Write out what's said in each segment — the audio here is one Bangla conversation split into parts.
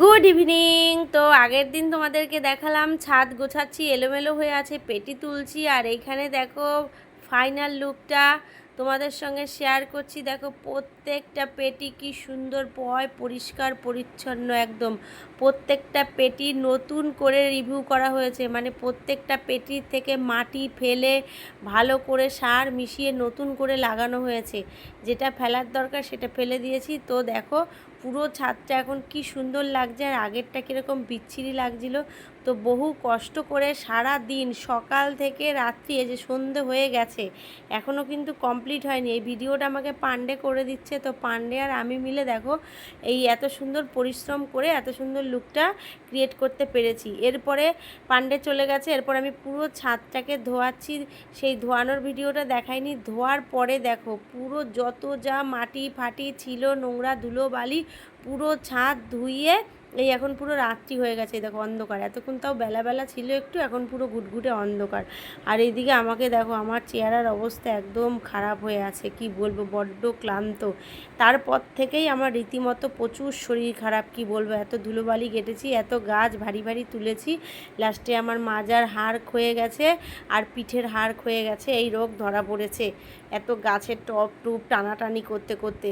গুড ইভিনিং তো আগের দিন তোমাদেরকে দেখালাম, ছাদ গোছাচ্ছি, এলোমেলো হয়ে আছে, পেটি তুলছি, আর এইখানে দেখো ফাইনাল লুকটা তোমাদের সঙ্গে শেয়ার করছি। দেখো প্রত্যেকটা পেটি কি সুন্দর, পয় পরিষ্কার, পরিচ্ছন্ন একদম। প্রত্যেকটা পেটি নতুন করে রিভিউ করা হয়েছে। মানে প্রত্যেকটা পেটির থেকে মাটি ফেলে ভালো করে সার মিশিয়ে নতুন করে লাগানো হয়েছে। যেটা ফেলার দরকার সেটা ফেলে দিয়েছি। তো দেখো পুরো ছাদটা এখন কি সুন্দর লাগছে আর আগেরটা কীরকম বিচ্ছিরি লাগছিল। তো বহু কষ্ট করে সারা দিন সকাল থেকে রাত্রি এই যে সন্ধে হয়ে গেছে এখনও কিন্তু কমপ্লিট হয়নি। এই ভিডিওটা আমাকে পান্ডে করে দিচ্ছে। তো পান্ডে আর আমি মিলে দেখো এই এত সুন্দর পরিশ্রম করে, এত সুন্দর লুকটা ক্রিয়েট করতে পেরেছি। এরপরে পান্ডে চলে গেছে। এরপর আমি পুরো ছাদটাকে ধোয়াচ্ছি। সেই ধোয়ানোর ভিডিওটা দেখাইনি। ধোয়ার পরে দেখো পুরো যত যা মাটি ফাটি ছিল, নোংরা ধুলো বালি, পুরো ছাদ ধুইয়ে এই এখন পুরো রাত্রি হয়ে গেছে দেখো অন্ধকার। এতক্ষণ তাও বেলাবেলা ছিল একটু, এখন পুরো ঘুটঘুটে অন্ধকার। আর এইদিকে আমাকে দেখো, আমার চেহারার অবস্থা একদম খারাপ হয়ে আছে, কি বলব, বড্ড ক্লান্ত। তারপর থেকেই আমার রীতিমতো প্রচুর শরীর খারাপ, কি বলব, এত ধুলোবালি কেটেছি, এত গাছ ভারী ভারী তুলেছি। লাস্টে আমার মাজার হাড় ক্ষয়ে গেছে আর পিঠের হাড় ক্ষয়ে গেছে, এই রোগ ধরা পড়েছে। এত গাছের টপ টুপ টানাটানি করতে করতে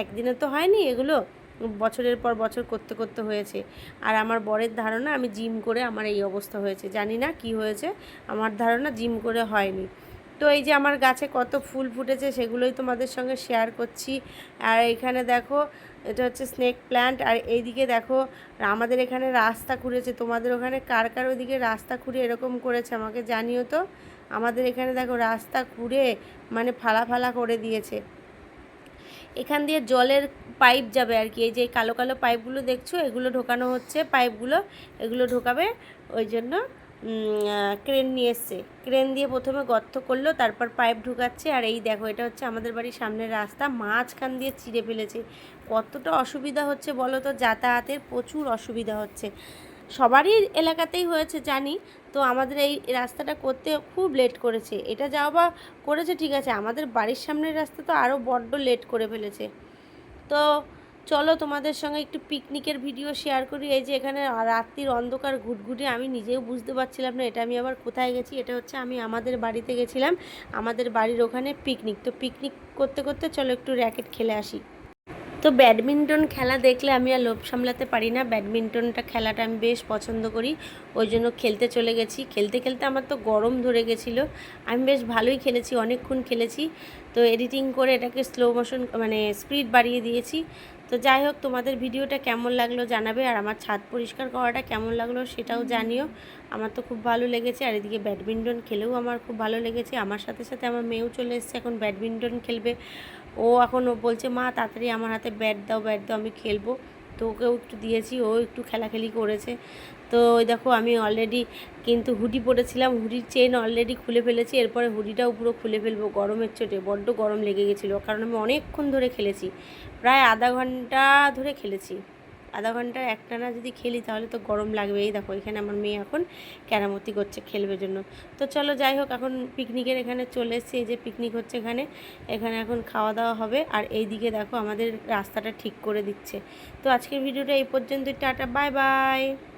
একদিনে তো হয়নি এগুলো? বছরের পর বছর করতে করতে হয়েছে। আর আমার বরের ধারণা, আমি জিম করে আমার এই অবস্থা হয়েছে। জানি না কি হয়েছে, আমার ধারণা জিম করে হয়নি। তো এই যে আমার গাছে কত ফুল ফুটেছে, সেগুলোই তোমাদের সঙ্গে শেয়ার করছি। আর এখানে দেখো, এটা হচ্ছে স্নেক প্ল্যান্ট আর এইদিকে দেখো, আমাদের এখানে রাস্তা খুঁড়েছে তোমাদের ওখানে কার কার ওইদিকে রাস্তা খুঁড়ে এরকম করেছে আমাকে জানিও তো? আমাদের এখানে দেখো, রাস্তা খুঁড়ে মানে ফালা ফালা করে দিয়েছে। এখান দিয়ে জলের পাইপ যাবে আর কি, এই যে কালো কালো পাইপগুলো দেখছ, এগুলো ঢোকানো হচ্ছে, পাইপগুলো, এগুলো ঢোকাবে, ওই জন্য ক্রেন নিয়ে এসছে। ক্রেন দিয়ে প্রথমে গর্ত করল, তারপর পাইপ ঢুকাচ্ছে, আর এই দেখো, এটা হচ্ছে আমাদের বাড়ির সামনের রাস্তা, মাঝখান দিয়ে চিড়ে ফেলেছে। কতটা অসুবিধা হচ্ছে বলো তো? যাতায়াতের প্রচুর অসুবিধা হচ্ছে। সবারই এলাকাতেই হয়েছে, জানি। তো আমাদের এই রাস্তাটা করতে খুব লেট করেছে। এটা যাও বা করেছে, ঠিক আছে। আমাদের বাড়ির সামনের রাস্তা তো আরও বড্ড লেট করে ফেলেছে। তো চলো তোমাদের সঙ্গে একটু পিকনিকের ভিডিও শেয়ার করি। এই যে এখানে রাত্রির অন্ধকার ঘুটঘুটে আমি নিজেও বুঝতে পারছিলাম না এটা আমি আবার কোথায় গেছি। এটা হচ্ছে আমি আমাদের বাড়িতে গেছিলাম। আমাদের বাড়ির ওখানে পিকনিক তো পিকনিক করতে করতে চলো একটু র্যাকেট খেলে আসি। তো ব্যাডমিন্টন খেলা দেখলে আমি আর লোভ সামলাতে পারি না। ব্যাডমিন্টনটা খেলাটা আমি বেশ পছন্দ করি। ওই জন্য খেলতে চলে গেছি। খেলতে খেলতে আমার তো গরম ধরে গেছিল। আমি বেশ ভালোই খেলেছি, অনেকক্ষণ খেলেছি। তো এডিটিং করে এটাকে স্লো মোশন মানে স্পিড বাড়িয়ে দিয়েছি। তো যাই হোক তোমাদের ভিডিওটা কেমন লাগল জানাবে আর আমার ছাদ পরিষ্কার করাটা কেমন লাগল সেটাও জানিও। আমার তো খুব ভালো লেগেছে আর এদিকে ব্যাডমিন্টন খেলেও আমার খুব ভালো লেগেছে। আমার সাথে সাথে আমার মেয়েও চলে এসছে এখন ব্যাডমিন্টন খেলবে। ও এখন ও বলছে মা তাড়াতাড়ি আমার হাতে ব্যাট দাও ব্যাট দাও আমি খেলব। তো ওকেও একটু দিয়েছি, ও একটু খেলাখেলি করেছে। তো ওই দেখো আমি অলরেডি কিন্তু হুডি পরেছিলাম, হুডির চেন অলরেডি খুলে ফেলেছি, এরপরে হুডিটাও পুরো খুলে ফেলব, গরমের চোটে, বড্ড গরম লেগে গেছিল, কারণ আমি অনেকক্ষণ ধরে খেলেছি, প্রায় আধা ঘণ্টা ধরে খেলেছি। আধা ঘণ্টা একটানা যদি খেলি তাহলে তো গরম লাগবেই। দেখো, এখানে আমার মেয়ে এখন ক্যারামতি করছে খেলবে জন্য। তো চলো যাই হোক, এখন পিকনিকের এখানে চলে এসেছি। এই যে পিকনিক হচ্ছে এখানে। এখানে এখন খাওয়া দাওয়া হবে। আর এই দিকে দেখো আমাদের রাস্তাটা ঠিক করে দিচ্ছে। তো আজকের ভিডিওটা এই পর্যন্তই। Tata, bye bye.